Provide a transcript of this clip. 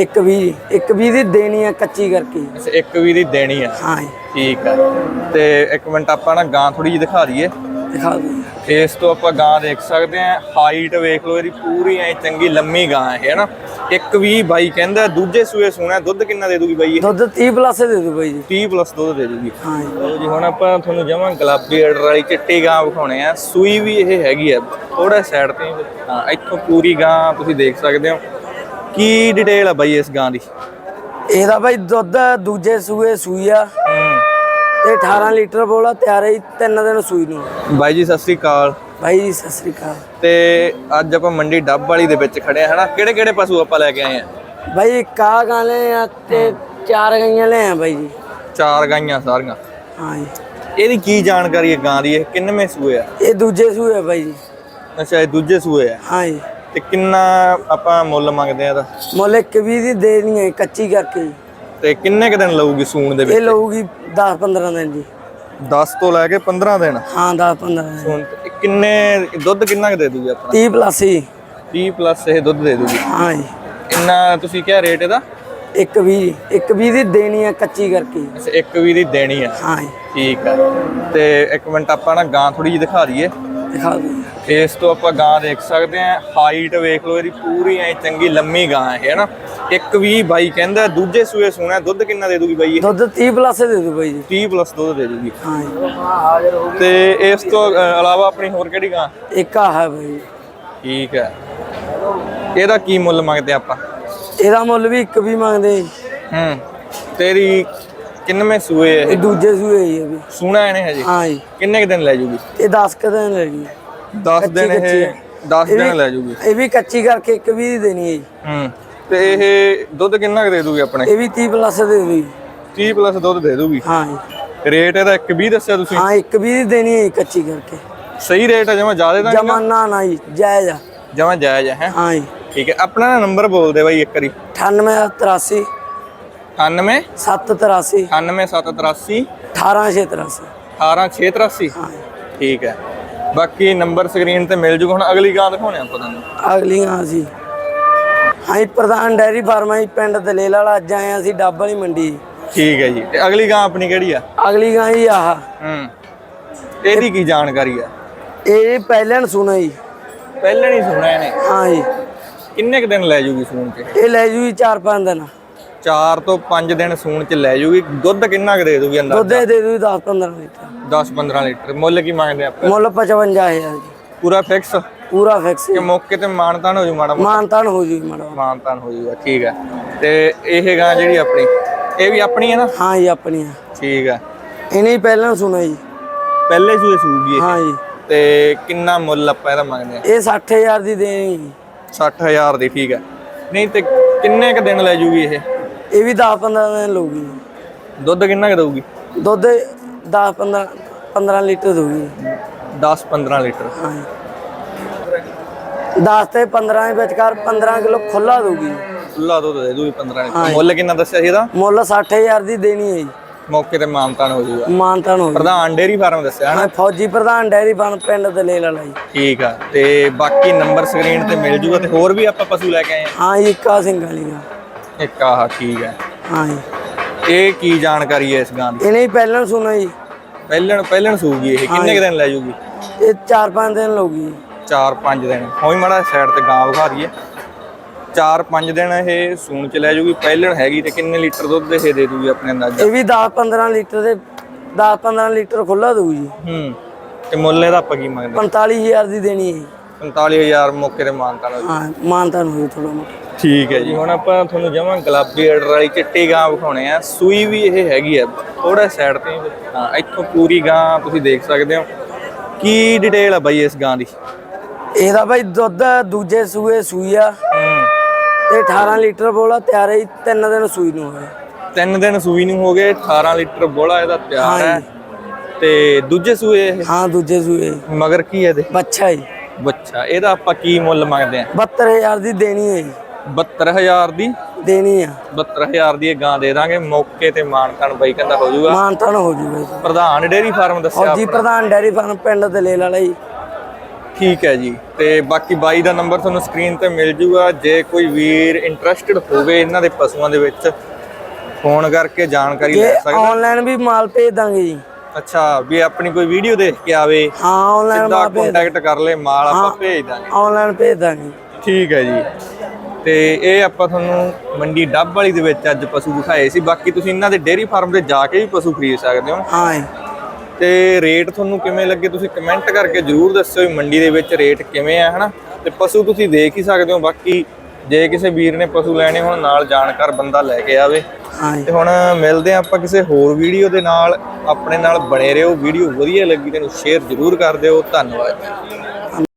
ਇੱਕ ਵੀ ਇੱਕ ਵੀ ਦੀ ਦੇਣੀ ਆ ਕੱਚੀ ਕਰਕੇ। ਅੱਛਾ ਇੱਕ ਵੀ ਦੀ ਦੇਣੀ ਆ। ਹਾਂ ਜੀ। ਠੀਕ ਆ। ਤੇ ਇੱਕ ਮਿੰਟ ਆਪਾਂ ਨਾ ਗਾਂ ਥੋੜੀ ਜਿਹੀ ਦਿਖਾ ਦਈਏ। ਦਿਖਾ ਦਿਓ ਇਸ ਤੋਂ ਆਪਾਂ ਗਾਂ ਦੇਖ ਸਕਦੇ ਆ। ਹਾਈਟ ਵੇਖ ਲਓ ਇਹਦੀ ਪੂਰੀ ਐ ਚੰਗੀ ਲੰਮੀ ਗਾਂ ਹੈ ਹੈ ਨਾ ਇੱਕ ਵੀ ਬਾਈ ਕਹਿੰਦਾ ਦੂਜੇ ਸੂਏ ਸੋਣਾ ਦੁੱਧ ਕਿੰਨਾ ਦੇ ਦੂਗੀ ਬਾਈ ਇਹ? ਦੁੱਧ 30 ਪਲੱਸ ਦੇ ਦਿਓ ਬਾਈ ਜੀ। 30 ਪਲੱਸ ਦੁੱਧ ਦੇ ਦੂਗੀ। ਹਾਂ ਜੀ। ਲਓ ਜੀ ਹੁਣ ਆਪਾਂ ਤੁਹਾਨੂੰ ਜਮਾਂ ਗੁਲਾਬੀ ਅਡਰ ਵਾਲੀ ਚਿੱਟੀ ਗਾਂ ਵਿਖਾਉਣੇ ਆ। ਸੂਈ ਵੀ ਇਹ ਹੈਗੀ ਆ ਥੋੜਾ ਸਾਈਡ ਤੇ ਹਾਂ ਇੱਥੋਂ ਪੂਰੀ ਗਾਂ ਤੁਸੀਂ ਦੇਖ ਸਕਦੇ ਹੋ। ਕੀ ਡਿਟੇਲ ਆ ਬਾਈ ਇਸ ਗਾਂ ਦੀ? ਇਹਦਾ ਬਾਈ ਦੁੱਧ ਦੂਜੇ ਸੂਏ ਸੂਈ ਆ। ਤੇ 18 ਲੀਟਰ ਬੋਲਾ ਤਿਆਰ ਹੈ ਤਿੰਨ ਦਿਨ ਸੂਈ ਨੂੰ। ਬਾਈ ਜੀ ਸਤਿ ਸ੍ਰੀ ਅਕਾਲ। ਬਾਈ ਜੀ ਸਤਿ ਸ੍ਰੀ ਅਕਾਲ। ਤੇ ਅੱਜ ਆਪਾਂ ਮੰਡੀ ਡੱਬ ਵਾਲੀ ਦੇ ਵਿੱਚ ਖੜੇ ਆ ਹਨਾ? ਕਿਹੜੇ ਕਿਹੜੇ ਪਸ਼ੂ ਆਪਾਂ ਲੈ ਕੇ ਆਏ ਆ? ਬਾਈ ਕਾ ਗਾਲੇ ਆ ਤੇ ਚਾਰ ਗਈਆਂ ਲੈ ਆ ਬਾਈ ਜੀ। ਚਾਰ ਗਾਈਆਂ ਸਾਰੀਆਂ। ਹਾਂ ਜੀ। ਇਹਦੀ ਕੀ ਜਾਣਕਾਰੀ ਹੈ ਗਾਂ ਦੀ? ਇਹ ਕਿੰਨਵੇਂ ਸੂਏ ਆ? ਇਹ ਦੂਜੇ ਸੂਏ ਆ ਬਾਈ ਜੀ। ਅੱਛਾ ਇਹ ਦੂਜੇ ਸੂਏ ਆ। ਹਾਂ ਜੀ। ਤੇ ਕਿੰਨਾ ਆਪਾਂ ਮੁੱਲ ਮੰਗਦੇ ਆ ਇਹਦਾ? ਮੁੱਲ ਇੱਕ ਵੀ ਦੀ ਦੇਣੀ ਹੈ ਕੱਚੀ ਕਰਕੇ ਜੀ। ਤੇ ਕਿੰਨੇ ਕ ਦਿਨ ਲਊਗੀ ਸੂਣ ਦੇ ਇਹ ਵਿੱਚ? ਲਊਗੀ 10 15 ਦਿਨ ਜੀ। 10 ਤੋਂ ਲੈ ਕੇ 15 ਦਿਨ? ਹਾਂ 10 15 ਦਿਨ। ਸੂਣ ਤੇ ਕਿੰਨੇ ਦੁੱਧ ਕਿੰਨਾ ਕ ਦੇ ਦੂਗੀ ਆਪਣਾ? 30 ਪਲੱਸ ਜੀ। 30 ਪਲੱਸ ਇਹ ਦੁੱਧ ਦੇ ਦੂਗੀ ਹਾਂ ਜੀ। ਇੰਨਾ ਤੁਸੀਂ ਕਿਹਾ ਰੇਟ ਇਹਦਾ? ਇੱਕ ਵੀ ਇੱਕ ਵੀ ਦੀ ਦੇਣੀ ਹੈ ਕੱਚੀ ਕਰਕੇ। ਅੱਛਾ ਇੱਕ ਵੀ ਦੀ ਦੇਣੀ ਆ ਹਾਂ ਜੀ। ਠੀਕ ਆ। ਤੇ ਇੱਕ ਮਿੰਟ ਆਪਾਂ ਨਾ ਗਾਂ ਥੋੜੀ ਜਿਹੀ ਦਿਖਾ ਦਈਏ। ਦਿਖਾ ਦਿਓ। ਇਸ ਤੋਂ ਆਪਾਂ ਗਾਂ ਦੇਖ ਸਕਦੇ ਆ ਹਾਈਟ ਵੇਖ ਲਓ ਇਹਦੀ ਪੂਰੀ ਐ ਚੰਗੀ ਲੰਮੀ ਗਾਂ ਹੈ ਨਾ ਇੱਕ ਵੀ ਬਾਈ ਕਹਿੰਦਾ ਦੂਜੇ ਸੂਏ ਸੋਣਾ ਦੁੱਧ ਕਿੰਨਾ ਦੇ ਦੂਗੀ ਬਾਈ ਇਹ? ਦੁੱਧ 30 ਪਲੱਸ ਦੇ ਦਿਓ ਬਾਈ ਜੀ। 30 ਪਲੱਸ ਦੁੱਧ ਦੇ ਦੂਗੀ। ਹਾਂ ਜੀ। ਤੇ ਇਸ ਤੋਂ ਇਲਾਵਾ ਆਪਣੀ ਹੋਰ ਕਿਹੜੀ ਗਾਂ? ਇੱਕ ਆ ਹੈ ਬਾਈ। ਠੀਕ ਹੈ। ਇਹਦਾ ਕੀ ਮੁੱਲ ਮੰਗਦੇ ਆਪਾਂ? ਇਹਦਾ ਮੁੱਲ ਵੀ ਇੱਕ ਵੀ ਮੰਗਦੇ। ਹੂੰ। ਤੇਰੀ ਕਿੰਨਵੇਂ ਸੂਏ ਇਹ? ਇਹ ਦੂਜੇ ਸੂਏ ਹੀ ਹੈ ਵੀ। ਸੂਣਾ ਇਹਨੇ ਹਜੇ? ਹਾਂ ਜੀ। ਕਿੰਨੇ ਕੁ ਦਿਨ ਲੈ ਜੂਗੀ? ਇਹ 10 ਕ ਦਿਨ ਲੈਣੀ 10 ਦਿਨ ਕੱਚੀ ਇਹ ਹੈ। 10 ਦਿਨ ਲੈ ਜੂਗੀ। ਇਹ ਵੀ ਕੱਚੀ ਕਰਕੇ ਇੱਕ ਵੀ ਦੇਣੀ ਹੈ ਜੀ। ਹੂੰ। ਤੇ ਇਹ ਦੁੱਧ ਕਿੰਨਾ ਕੁ ਦੇ ਦੂਗੀ ਆਪਣੇ? ਇਹ ਵੀ 30 ਪਲੱਸ ਦੇ ਦਿਓ ਜੀ 30 ਪਲੱਸ ਦੁੱਧ ਦੇ ਦੂਗੀ? ਹਾਂ ਜੀ। ਰੇਟ ਇਹਦਾ 120 ਦੱਸਿਆ ਤੁਸੀਂ? ਹਾਂ ਇੱਕ ਵੀ ਦੇਣੀ ਹੈ ਜੀ ਕੱਚੀ ਕਰਕੇ। ਸਹੀ ਰੇਟ ਹੈ ਜਮਾ ਜ਼ਿਆਦਾ ਤਾਂ ਜਮਾਨਾ ਨਾ? ਜੀ ਜਾਇਜ਼ ਆ। ਜਮਾ ਜਾਇਜ਼ ਹੈ? ਹਾਂ ਜੀ। ਠੀਕ ਹੈ। ਆਪਣਾ ਨੰਬਰ ਬੋਲ ਦੇ ਬਾਈ ਇੱਕ ਵਾਰੀ। 98 83 98 783 98783 18683 18683 ਹਾਂ। ਜੀ। ਠੀਕ ਹੈ। ਬਾਕੀ ਨੰਬਰ ਸਕਰੀਨ ਤੇ ਮਿਲ ਜੂਗਾ। ਹੁਣ ਅਗਲੀ ਗਾਂ ਦਿਖਾਉਣੇ ਆਪਾਂ ਤੁਹਾਨੂੰ। ਅਸੀਂ। ਹਾਂ ਜੀ, ਪ੍ਰਧਾਨ ਡੈਰੀ ਫਾਰਮ ਹੈ ਪਿੰਡ ਦਲੇਲ ਵਾਲਾ। ਅੱਜ ਆਏ ਹਾਂ ਅਸੀਂ ਡੱਬ ਵਾਲੀ ਮੰਡੀ। ਠੀਕ ਹੈ ਜੀ। ਤੇ ਅਗਲੀ ਗਾਂ ਆਪਣੀ ਕਿਹੜੀ ਆ? ਅਗਲੀ ਗਾਂ ਜੀ ਆਹ। ਹੂੰ। ਇਹਦੀ ਕੀ ਜਾਣਕਾਰੀ ਆ? ਇਹ ਪਹਿਲਾਂ ਸੁਣਾ ਜੀ। ਪਹਿਲਾਂ ਨਹੀਂ ਸੁਣਿਆ ਇਹਨੇ? ਹਾਂ ਜੀ। ਕਿੰਨੇ ਕ ਦਿਨ ਲੈ ਜੂਗੀ ਸੂਣ ਚ ਇਹ ਲੈ ਜੂ ਜੀ 4-5 ਦਿਨ। 4 ਤੋਂ 5 ਦਿਨ ਸੂਣ ਚ ਲੈ ਜੂਗੀ। ਦੁੱਧ ਕਿੰਨਾ ਕ ਦੇ ਦੂਗੀ ਅੰਦਾਜ਼ਾ? ਦੁੱਧ ਦੇ ਦੂ 10-15 ਲੀਟਰ। 10 15 ਲੀਟਰ। ਮੁੱਲ ਕੀ ਮੰਗਦੇ ਆਪਾਂ ਮੁੱਲ 55000 ਜੀ। ਪੂਰਾ ਫਿਕਸ ਪੂਰਾ ਫਿਕਸ ਕਿ ਮੌਕੇ ਤੇ ਮਾਨਤਾਨ ਹੋ ਜੂ ਮਾੜਾ? ਮਾਨਤਾਨ ਹੋ ਜੂ ਮੜਾ ਮਾਨਤਾਨ ਹੋ ਜੂਗਾ ਠੀਕ ਹੈ ਤੇ ਇਹ ਗਾਂ ਜਿਹੜੀ ਆਪਣੀ ਇਹ ਵੀ ਆਪਣੀ ਹੈ ਨਾ? ਹਾਂ ਜੀ ਆਪਣੀਆਂ ਠੀਕ ਹੈ ਇਹਨੇ ਹੀ ਪਹਿਲਾਂ ਸੁਣਾ ਜੀ। ਪਹਿਲੇ ਸੂਏ ਸੂਗੀ ਇਹ। ਹਾਂ ਜੀ। ਤੇ ਕਿੰਨਾ ਮੁੱਲ ਆਪਾਂ ਇਹਦਾ ਮੰਗਦੇ ਆ? ਇਹ 60000 ਦੀ ਦੇਣੀ ਜੀ। 60000 ਦੀ ਠੀਕ ਹੈ ਨਹੀਂ ਤੇ ਕਿੰਨੇ ਕ ਦਿਨ ਲੈ ਜੂਗੀ ਇਹ? ਇਹ ਵੀ 10-15 ਦਿਨ ਲਊਗੀ। ਦੁੱਧ ਕਿੰਨਾ ਕ ਦਊਗੀ? ਦੁੱਧ 10-15 15 ਲੀਟਰ ਦਊਗੀ। 10 15 ਲੀਟਰ। ਹਾਂ ਜੀ 10 ਤੇ 15 ਦੇ ਵਿਚਕਾਰ 15 ਕਿਲੋ ਖੁੱਲਾ ਦਊਗੀ। ਖੁੱਲਾ ਦੁੱਧ ਦੇ ਦੂਗੀ 15 ਲੀਟਰ। ਮੁੱਲ ਕਿੰਨਾ ਦੱਸਿਆ ਸੀ ਇਹਦਾ? ਮੁੱਲ 60000 ਦੀ ਦੇਣੀ ਹੈ ਜੀ। ਮੌਕੇ ਤੇ ਮਾਨਤਾਨ ਹੋ ਜੂਗਾ ਮਾਨਤਾਨ ਹੋ ਪ੍ਰਧਾਨ ਡੇਰੀ ਫਾਰਮ ਦੱਸਿਆ ਹਨਾ ਹਾਂ ਫੌਜੀ ਪ੍ਰਧਾਨ ਡੈਰੀ ਫਾਰਮ ਪਿੰਡ ਦਲੇਲ ਵਾਲਾ ਜੀ। ਠੀਕ ਆ। ਤੇ ਬਾਕੀ ਨੰਬਰ ਸਕਰੀਨ ਤੇ ਮਿਲ ਜੂਗਾ ਤੇ ਹੋਰ ਵੀ ਆਪਾਂ ਪਸ਼ੂ ਲੈ ਕੇ ਆਏ ਆ। ਹਾਂ ਜੀ ਕਾ ਸਿੰਘ ਵਾਲੀ ਦਾ ਇੱਕ ਆਹ ਠੀਕ ਹੈ। ਹਾਂ ਜੀ ਇਹ ਕੀ ਜਾਣਕਾਰੀ ਹੈ ਇਸ ਗਾਂ ਦੀ? ਇਹਨੇ ਪਹਿਲਾਂ ਸੁਣਾ ਜੀ। ਪਹਿਲਣ ਪਹਿਲਣ ਸੂਗੀ ਇਹ। ਕਿੰਨੇ ਕੁ ਦਿਨ ਲੈ ਜੂਗੀ? ਇਹ 4-5 ਦਿਨ ਲਊਗੀ 4-5 ਦਿਨ। ਹੋਈ ਮਾੜਾ ਸਾਈਡ ਤੇ ਗਾਂ ਵਿਖਾ ਦਈਏ। 4-5 ਦਿਨ ਇਹ ਸੂਣ ਚ ਲੈ ਜੂਗੀ। ਪਹਿਲਣ ਹੈਗੀ ਤੇ ਕਿੰਨੇ ਲੀਟਰ ਦੁੱਧ ਇਹ ਦੇ ਦੂਗੀ ਆਪਣੇ ਅੰਦਾਜ਼ਾ? ਇਹ ਵੀ 10-15 ਲੀਟਰ ਦੇ 10-15 ਲੀਟਰ ਖੁੱਲਾ ਦਊ ਜੀ। ਹੂੰ। ਤੇ ਮੁੱਲ ਇਹਦਾ ਆਪਾਂ ਕੀ ਮੰਗਦੇ? 45000 ਦੀ ਦੇਣੀ ਹੈ ਜੀ। 45000 ਮੌਕੇ ਤੇ ਮਾਨਤਾ ਨਾਲ ਹਾਂ ਮਾਨਤਾਨ ਹੋਈ ਥੋੜਾ ਮੋਟਾ। ਠੀਕ ਹੈ ਜੀ ਹੁਣ ਆਪਾਂ ਤੁਹਾਨੂੰ ਜਮਾਂ ਗੁਲਾਬੀ ਆਰਡਰ ਵਾਲੀ ਚਿੱਟੀ ਗਾਂ ਵਿਖਾਉਣੇ ਆ। ਸੂਈ ਵੀ ਇਹ ਹੈਗੀ ਆ ਥੋੜਾ ਸਾਈਡ ਤੇ ਹਾਂ ਇੱਥੋਂ ਪੂਰੀ ਗਾਂ ਤੁਸੀਂ ਦੇਖ ਸਕਦੇ ਹੋ। ਕੀ ਡਿਟੇਲ ਆ ਬਾਈ ਇਸ ਗਾਂ ਦੀ? ਇਹਦਾ ਬਾਈ ਦੁੱਧ ਦੂਜੇ ਸੂਏ ਸੂਈ ਆ। ਹੂੰ। ਤੇ 18 ਲੀਟਰ ਬੋਲਾ ਤਿਆਰ ਹੈ ਜੀ, ਤਿੰਨ ਦਿਨ ਸੂਈ ਨੂੰ ਹੋਇਆ ਤਿੰਨ ਦਿਨ ਸੂਈ ਨੂੰ ਹੋ ਗਏ 18 ਲੀਟਰ ਬੋਲਾ ਇਹਦਾ ਤਿਆਰ ਹੈ। ਤੇ ਦੂਜੇ ਸੂਏ ਇਹ? ਹਾਂ ਦੂਜੇ ਸੂਏ। ਮਗਰ ਕੀ ਹੈ ਇਹਦੇ? ਬੱਚਾ ਜੀ। ਬੱਚਾ ਇਹਦਾ ਆਪਾਂ ਕੀ ਮੁੱਲ ਮੰਗਦੇ ਆ? 72000 ਦੀ ਦੇਣੀ ਹੈ ਜੀ। 72000 ਦੀ? ਦੇਣੀ ਆ। 72000 ਦੀ ਇਹ ਗਾਂ ਦੇ ਦਾਂਗੇ ਮੌਕੇ ਤੇ ਮਾਨਤਾਨ ਬਾਈ ਕਹਿੰਦਾ ਹੋ ਜਾਊਗਾ ਮਾਨਤਾਨ ਹੋ ਜੂਗਾ ਜੀ। ਪ੍ਰਧਾਨ ਡੇਰੀ ਫਾਰਮ ਦੱਸਿਆ ਫੌਜੀ ਪ੍ਰਧਾਨ ਡੈਰੀ ਫਾਰਮ ਪਿੰਡ ਦਲੇਲ ਵਾਲਾ ਜੀ। ਠੀਕ ਹੈ ਜੀ। ਤੇ ਬਾਕੀ ਬਾਈ ਦਾ ਨੰਬਰ ਤੁਹਾਨੂੰ ਸਕਰੀਨ ਤੇ ਮਿਲ ਜੂਗਾ। ਜੇ ਕੋਈ ਵੀਰ ਇੰਟਰਸਟਿਡ ਹੋਵੇ ਇਹਨਾਂ ਦੇ ਪਸ਼ੂਆਂ ਦੇ ਵਿੱਚ ਫੋਨ ਕਰਕੇ ਜਾਣਕਾਰੀ ਜੇ ਲੈ ਸਕਦਾ। ਆਨਲਾਈਨ ਵੀ ਮਾਲ ਭੇਜ ਦਾਂਗੇ ਜੀ। ਅੱਛਾ ਵੀ ਆਪਣੀ ਕੋਈ ਵੀਡੀਓ ਦੇਖ ਕੇ ਆਵੇ ਹਾਂ ਆਨਲਾਈਨ ਮਾਲ ਕੰਟੈਕਟ ਕਰ ਲੈ ਮਾਲ ਆਪਾਂ। ਭੇਜ ਦਾਂਗੇ। ਆਨਲਾਈਨ ਭੇਜ ਦਾਂਗੇ। ਠੀਕ ਹੈ ਜੀ। ਤੇ ਇਹ ਆਪਾਂ ਤੁਹਾਨੂੰ ਮੰਡੀ ਡੱਬ ਵਾਲੀ ਦੇ ਵਿੱਚ ਅੱਜ ਪਸ਼ੂ ਦਿਖਾਏ ਸੀ। ਬਾਕੀ ਤੁਸੀਂ ਇਹਨਾਂ ਦੇ ਡੇਅਰੀ ਫਾਰਮ ਤੇ ਜਾ ਕੇ ਵੀ ਪਸ਼ੂ ਖਰੀਦ ਸਕਦੇ ਹੋ। ਹਾਂ ਤੇ ਰੇਟ ਤੁਹਾਨੂੰ ਕਿਵੇਂ ਲੱਗੇ ਤੁਸੀਂ ਕਮੈਂਟ ਕਰਕੇ ਜਰੂਰ ਦੱਸਿਓ ਵੀ ਮੰਡੀ ਦੇ ਵਿੱਚ ਰੇਟ ਕਿਵੇਂ ਆ ਹਨਾ? ਤੇ ਪਸ਼ੂ ਤੁਸੀਂ ਦੇਖ ਹੀ ਸਕਦੇ ਹੋ। ਬਾਕੀ ਜੇ ਕਿਸੇ ਵੀਰ ਨੇ ਪਸ਼ੂ ਲੈਣੇ ਹੋਣ ਨਾਲ ਜਾਣਕਾਰ ਬੰਦਾ ਲੈ ਕੇ ਆਵੇ। ਤੇ ਹੁਣ ਮਿਲਦੇ ਹਾਂ ਆਪਾਂ ਕਿਸੇ ਹੋਰ ਵੀਡੀਓ ਦੇ ਨਾਲ। ਆਪਣੇ ਨਾਲ ਬਣੇ ਰਹੋ। ਵੀਡੀਓ ਵਧੀਆ ਲੱਗੀ ਤੈਨੂੰ ਸ਼ੇਅਰ ਜਰੂਰ ਕਰ ਦਿਓ। ਧੰਨਵਾਦ।